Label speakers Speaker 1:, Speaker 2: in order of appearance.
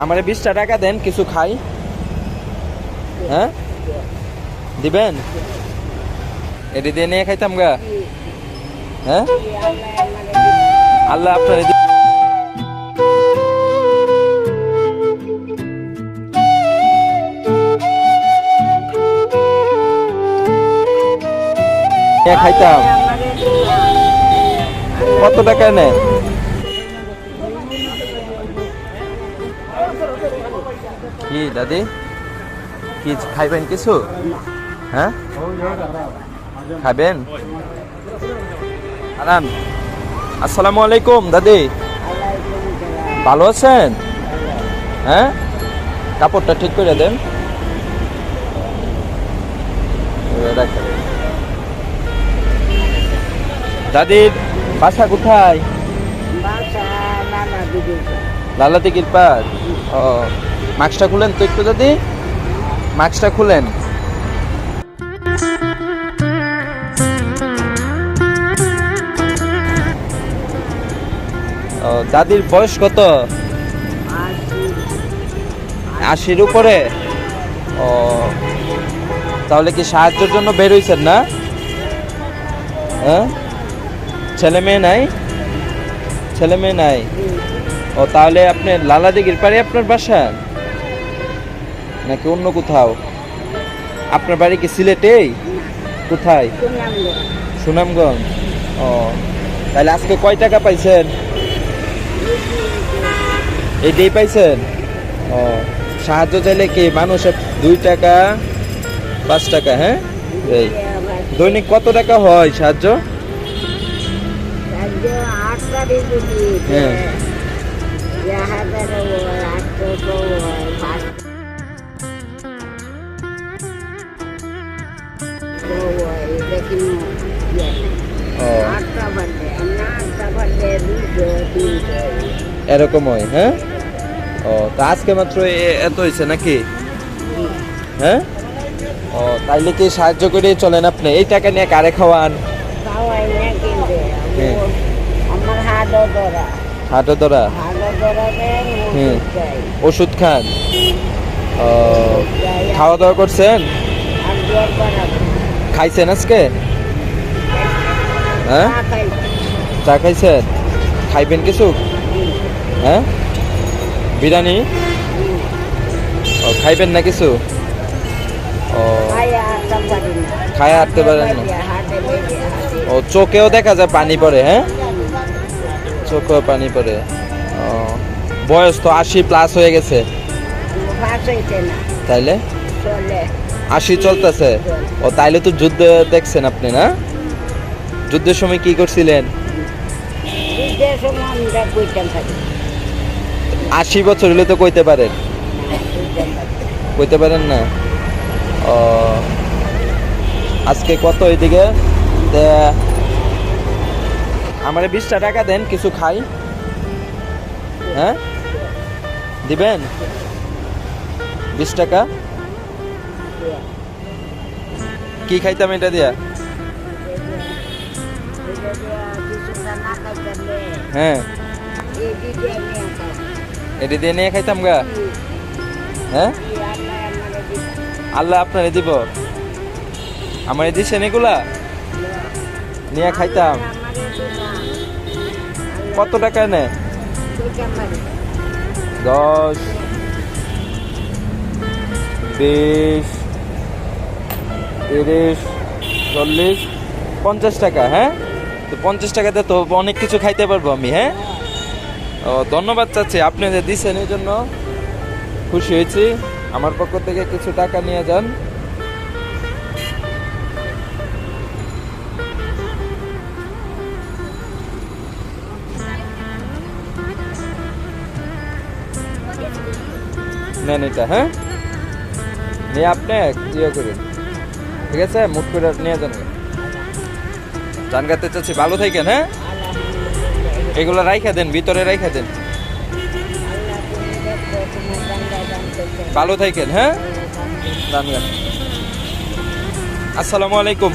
Speaker 1: আমারে বিশটা টাকা দেন, কিছু খাই। হ্যাঁ? দিবেন? এটি দিয়ে নিয়ে খাইতাম গা। হ্যাঁ? আল্লাহ আপনার খাইতাম। কত টাকা নেন কি দাদি? কি খাইবেন কিছু? হ্যাঁ? খাবেন আনান আসসালামু আলাইকুম দাদি। ভালো আছেন? হ্যাঁ? কাপড়টা ঠিক করে দেন। দাদির বাসা কোথায়? লালা দিঘির পার ও। মাস্কটা খুলেন তো একটু দাদি মাস্কটা খুলেন। দাদির বয়স কত? আশির উপরে? ও, তাহলে কি সাহায্যের জন্য বের হইছেন না? হ্যাঁ ছেলে মেয়ে নাই? ছেলে মেয়ে নাই? ও, তাহলে আপনি লালা দিঘির পারে আপনার বাসা? নাকি অন্য কোথাও? আপনার বাড়ি কি সিলেটেই কোথায়? সুনামগঞ্জ। ও তাহলে আজকে কয় টাকা পাইছেন? এইটাই পাইছেন? ও সাহায্য চাইলে কি মানুষের দুই টাকা পাঁচ টাকা হ্যাঁ? এই দৈনিক কত টাকা হয় সাহায্য? হ্যাঁ। এরকম হয় হ্যাঁ? ও তা আজকে মাত্র এ- এত হয়েছে নাকি? হ্যাঁ? ও তাইলে কি সাহায্য করে চলেন আপনি? এই টাকা নিয়ে কারে খাওয়ান?
Speaker 2: হাত ধরা।
Speaker 1: হুম।
Speaker 2: ওষুধ
Speaker 1: খান। ও খাওয়া দাওয়া করছেন? খাইছেন আজকে? হ্যাঁ?
Speaker 2: চা
Speaker 1: খাইছেন? খাইবেন কিছু? হ্যাঁ? বিরিয়ানি? ও খাইবেন না কিছু? ও খায় হাঁটতে পারেন না? ও চোখেও দেখা যায় পানি পড়ে হ্যাঁ? চোখেও পানি পড়ে। ও বয়স তো আশি প্লাস হয়ে গেছে। তাইলে?
Speaker 2: চলে।
Speaker 1: আশি চলতেছে। ও, তাইলে তো যুদ্ধ দেখছেন আপনি, না? যুদ্ধের সময় কি করছিলেন? আশি বছর হলে তো কইতে পারেন। কইতে পারেন না? ও, আজকে কত এদিকে? আমার বিশটা টাকা দেন, কিছু খাই। হ্যাঁ? দিবেন? বিশ টাকা? কি খাইতাম এটা দিয়া? হ্যাঁ।
Speaker 2: এই
Speaker 1: এটা দিয়ে নিয়ে খাইতাম গা। হ্যাঁ?
Speaker 2: আল্লাহ
Speaker 1: আপনারে দিব। আমার দিচ্ছেন এগুলা নিয়ে খাইতাম। কত টাকা নেয় দশ, বিশ তিরিশ, চল্লিশ, পঞ্চাশ টাকা হ্যাঁ? তো পঞ্চাশ টাকাতে তো অনেক কিছু খাইতে পারব আমি হ্যাঁ? ও, ধন্যবাদ চাচ্ছি আপনি যে দিচ্ছেন এই জন্য খুশি হয়েছি। আমার পক্ষ থেকে কিছু টাকা নিয়ে যান। নেন এটা হ্যাঁ? নিয়ে আপনি ইয়ে করুন। ঠিক আছে? মুট করে নিয়ে যান গান গাতে চাচ্ছি। ভালো থাকেন হ্যাঁ? এগুলো রাইখা দেন, ভিতরে রাইখা দেন। ভালো থাকেন হ্যাঁ? গান গান আসসালামু আলাইকুম।